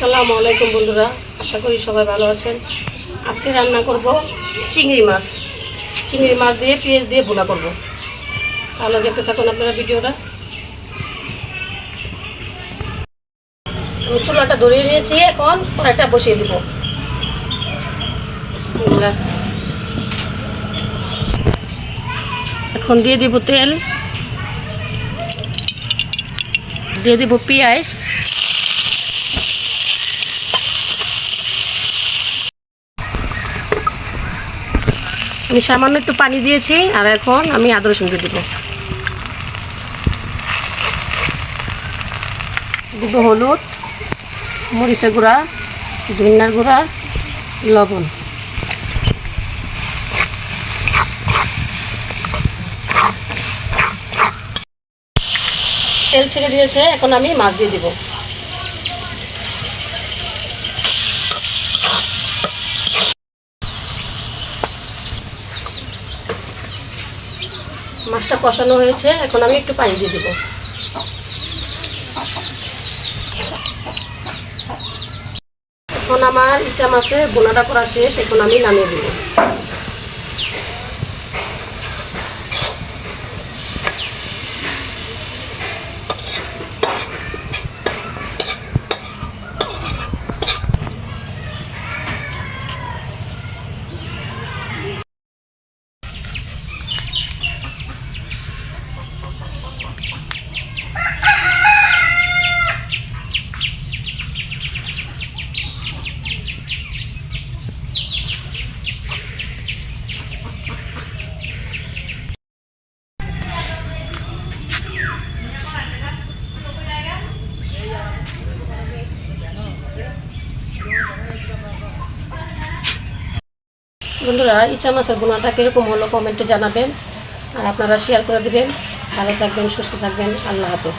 আসসালামু আলাইকুম বন্ধুরা, আশা করি সবাই ভালো আছেন। আজকে রান্না করব চিংড়ি মাছ। চিংড়ি মাছ দিয়ে পেঁয়াজ দিয়ে বোনা করব। তাহলে দেখতে থাকুন আপনারা ভিডিওটা। চুলাটা ধরিয়ে নিয়েছি, এখন কড়াইটা বসিয়ে দিব। এখন দিয়ে দিব তেল। দিয়ে দিব পেঁয়াজ। আমি সামান্য একটু পানি দিয়েছি, আর এখন আমি আদা রসুন দিয়ে দিব। দিব হলুদ, মরিচের গুঁড়া, ধনিয়ার গুঁড়া, লবণ। তেল ছেড়ে দিয়েছে, এখন আমি মাছ দিয়ে দিব। মাছটা কষানো হয়েছে, এখন আমি একটু পানি দিয়ে দেবো। এখন আমার ইচ্ছা মাছের বোনাটা করা শেষ, এখন আমি নামিয়ে দেবো। বন্ধুরা, ইচ্ছা মাছের বোনাটা কীরকম হলো কমেন্টে জানাবেন আর আপনারা শেয়ার করে দেবেন। ভালো থাকবেন, সুস্থ থাকবেন। আল্লাহ হাফেজ।